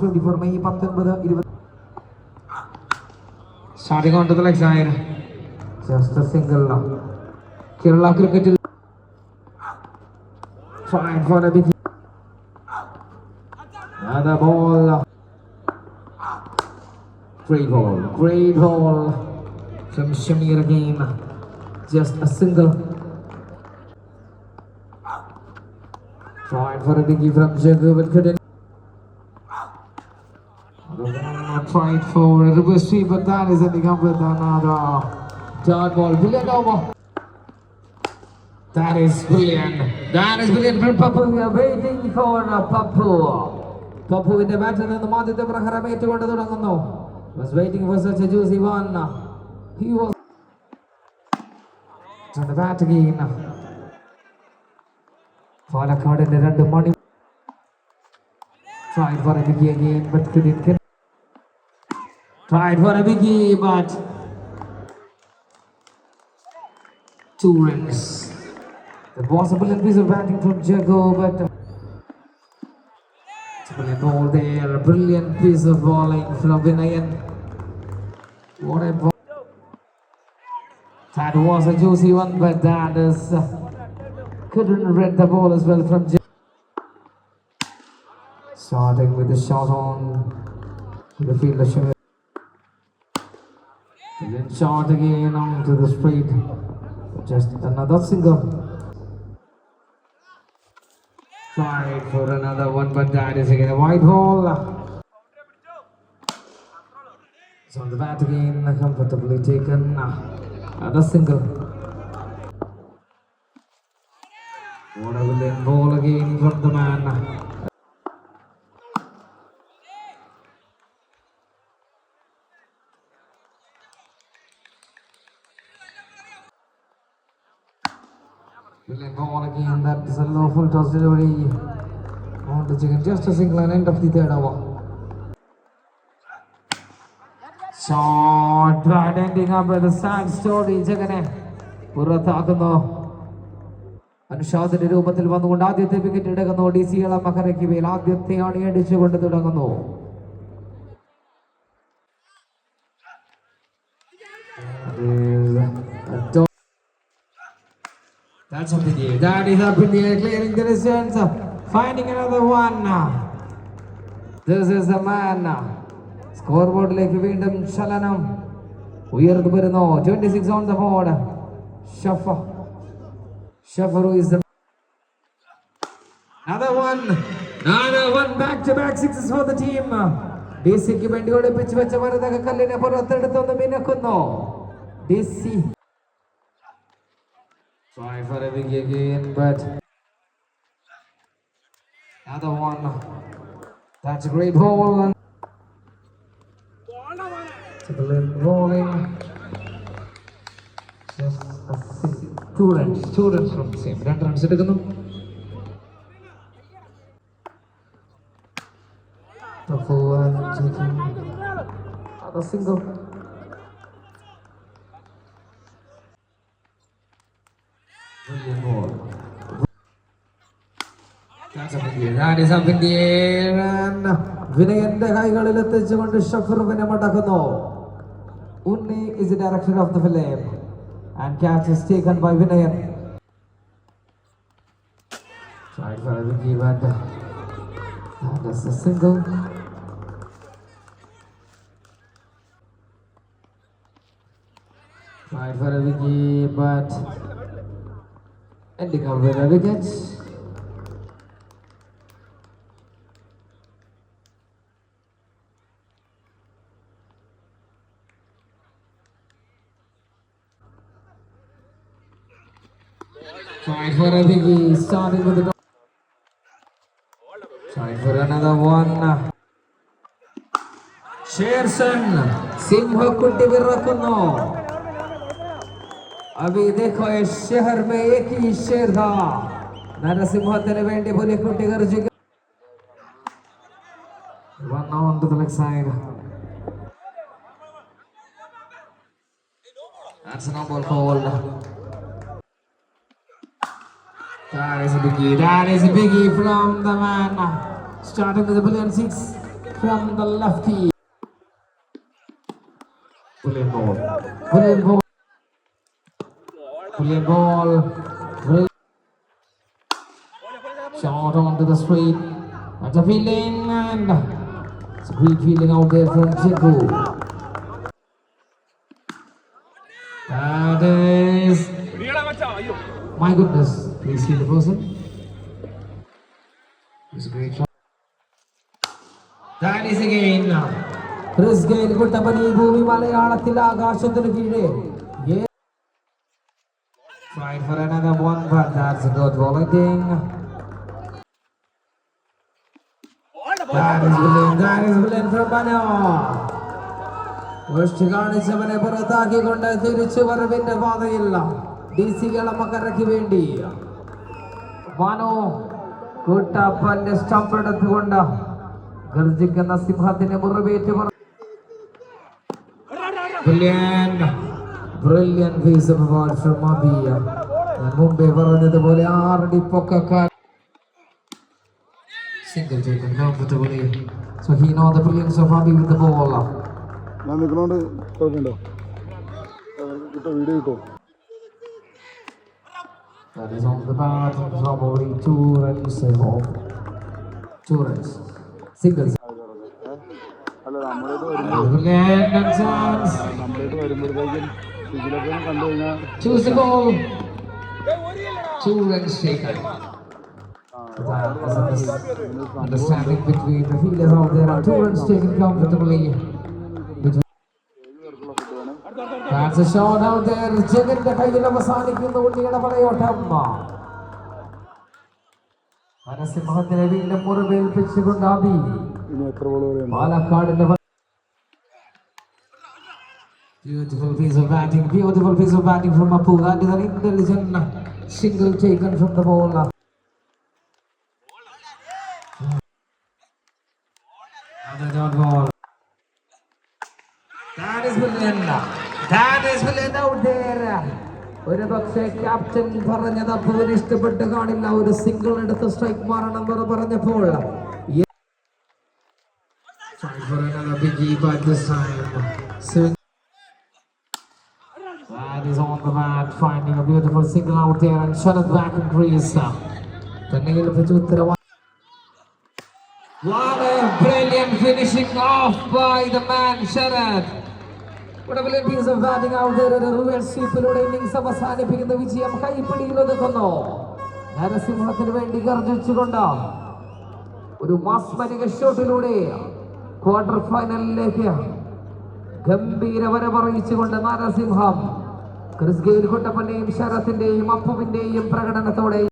Twenty four മെയ് പത്തൊൻപത് ഇരുപത് starting on to the leg side just a single Kerala ക്രിക്കറ്റിൽ trying for the big another ball great ball great ball from Shamir again just a single trying for a biggie from Jagu but couldn't tried for a reverse sweep, but that is ending up with another dot ball. Brilliant over. That is brilliant. That is brilliant from Papu. We are waiting for uh, Papu. പപ്പുവിന്റെ ബാറ്റിൽ നിന്നും ആദ്യത്തെ പ്രഹരം ഏറ്റുകൊണ്ട് തുടങ്ങുന്നു was waiting for such a juicy one. He was on the bat again. പാലക്കാടിന്റെ രണ്ട് മണി tried for a biggie again but couldn't get Tried for a biggie, but two runs. That was a brilliant piece of batting from Jago, but it's a brilliant ball there. A brilliant piece of bowling from Vinayan. What a ball. That was a juicy one, but that is uh, couldn't read the ball as well from Jago. Starting with the shot on the fielder. Shamir. Then shot again onto the straight. Just another single. Tried for another one, but that is again a white ball. It's on the bat again, comfortably taken. Another single. What a brilliant ball again from the man. Ball again. That is a lawful toss delivery. On the chicken. Just a single and end of the third over. Shot right ending up with a sad story. ജഗനെ പുറത്താക്കുന്നു അനുഷാദിന്റെ രൂപത്തിൽ വന്നുകൊണ്ട് ആദ്യത്തെ wicket എടുക്കുന്നു D C ഇളം മകരയ്ക്കുമേൽ ആദ്യത്തെ അണിയടിച്ചുകൊണ്ട് തുടങ്ങുന്നു That's up in the air. That is up in the air, clearing the distance. Finding another one. This is the man. Score ബോർഡിലേക്ക് വീണ്ടും ചലനം ഉയർന്നു വരുന്നു twenty six on the board Shafa Shafaru is Another one. Another one back to back sixes for the team. ഡിസിക്ക് വേണ്ടി ഒളിപ്പിച്ച് വെച്ച മരുതക കല്ലിനെ പുറത്തെടുത്തൊന്ന് മിനക്കുന്നു DC Try for a big again, but another one. That's a great ball. Brilliant bowling. Just a six, two runs, two runs from the same. രണ്ട് runs എടുക്കുന്നു The four runs taking another single. വിനയന്റെ കൈകളിൽ എത്തിച്ചുകൊണ്ട് ഷഫറുവിനെ മടക്കുന്നു ഉണ്ണി is the director of the film and catch is taken by Vinayan Tried for a wicky but that is a single Tried for a wicky but and recover the wickets. Try for a biggie, starting with the Try for another one. Sherson, Simha Kutti Virrakunno. अभी देखो इस शहर में एक ही शेर था നരസിംഹത്തിന് വേണ്ടി പുലിക്കുട്ടി ഗർജിക One on to the leg side. That's a no ball called. That is a biggie. That is a biggie from the man. Starting with a brilliant six. from the lefty. Brilliant ball. Brilliant ball. Brilliant ball. Brilliant. Shot onto the street. That's a feeling and it's a great feeling out there from Chiku. That is my goodness. Please see the person. It's a great shot. That is again. Chris Gayle Kuttappan ഈ ഭൂമി മലയാളത്തിൽ ആകാശത്തിന് കീഴേ ഏ- Trying for another one, but that's good bowling. That is brilliant. That is brilliant from Bano. വൃഷ്ടി കാണിച്ചവനെ പുറത്താക്കിക്കൊണ്ട് തിരിച്ചു വരവിന്റെ പാതയില്ല D C കളമക്കരയ്ക്ക് വേണ്ടി Manu കുട്ടപ്പന്റെ stump എടുത്തുകൊണ്ട് ഗർജിക്കുന്ന സിംഹത്തിന് മുറിവേറ്റ് പറ- Brilliant. Brilliant piece of from from Abiya. ഞാൻ മുമ്പേ പറഞ്ഞതുപോലെ ആറടി പൊക്കക്കാർ Single taken comfortably. So he know the brilliance of Abi with the ball. ഞാൻ നിൽക്കണോണ്ട് കുഴപ്പമുണ്ടോ കിട്ടോ വീഡിയോ കിട്ടോ That is on the bat. Probably two runs home. Two runs. Singles. അല്ല. നമ്മളേത് വരുമ്പോഴത്തേക്കും ഇതിലൊക്കെ കണ്ടു കഴിഞ്ഞാൽ runs taken. That was a misunderstanding between the fielders out there. And two runs taken comfortably. That's a shot out there. ജഗന്റെ കയ്യിൽ അവസാനിക്കുന്ന ഉണ്ണിയുടെ പടയോട്ടം മനസിംഹത്തിനെ വീണ്ടും മുറിവേൽപ്പിച്ചുകൊണ്ട് ബോൾ വരെയുണ്ട് പാലക്കാടിന്റെ Beautiful piece of batting, beautiful piece of batting from Apu. That is an intelligent single taken from the bowler. Another ball. That is brilliant. That is brilliant out there. ഒരു പക്ഷേ captain പറഞ്ഞത് അപ്പുവിന് ഇഷ്ടപ്പെട്ട് കാണില്ല ഒരു single എടുത്ത് strike മാറണം എന്ന് പറഞ്ഞപ്പോൾ Trying for another biggie, but this time swing. That is the finding a beautiful single out there and shut it back in crease. തന്നെ ഏൽപ്പിച്ച one. What a brilliant finishing off by the man Sharad. What a brilliant piece of batting out there. ഒരു reverse സ്വീപ്പിലൂടെ innings അവസാനിപ്പിക്കുന്ന വിജയം കൈപ്പിടിയിൽ ഒതുക്കുന്നു നരസിംഹത്തിന് വേണ്ടി ഗർജിച്ചുകൊണ്ട് ഒരു മാസ്മരിക ഷോട്ടിലൂടെ quarter ഫൈനലിലേക്ക് ഗംഭീര വരവറിയിച്ചുകൊണ്ട് നരസിംഹം ക്രിസ് ഗെയിൽ കുട്ടപ്പന്റെയും ശരത്തിന്റെയും അപ്പുവിന്റെയും പ്രകടനത്തോടെ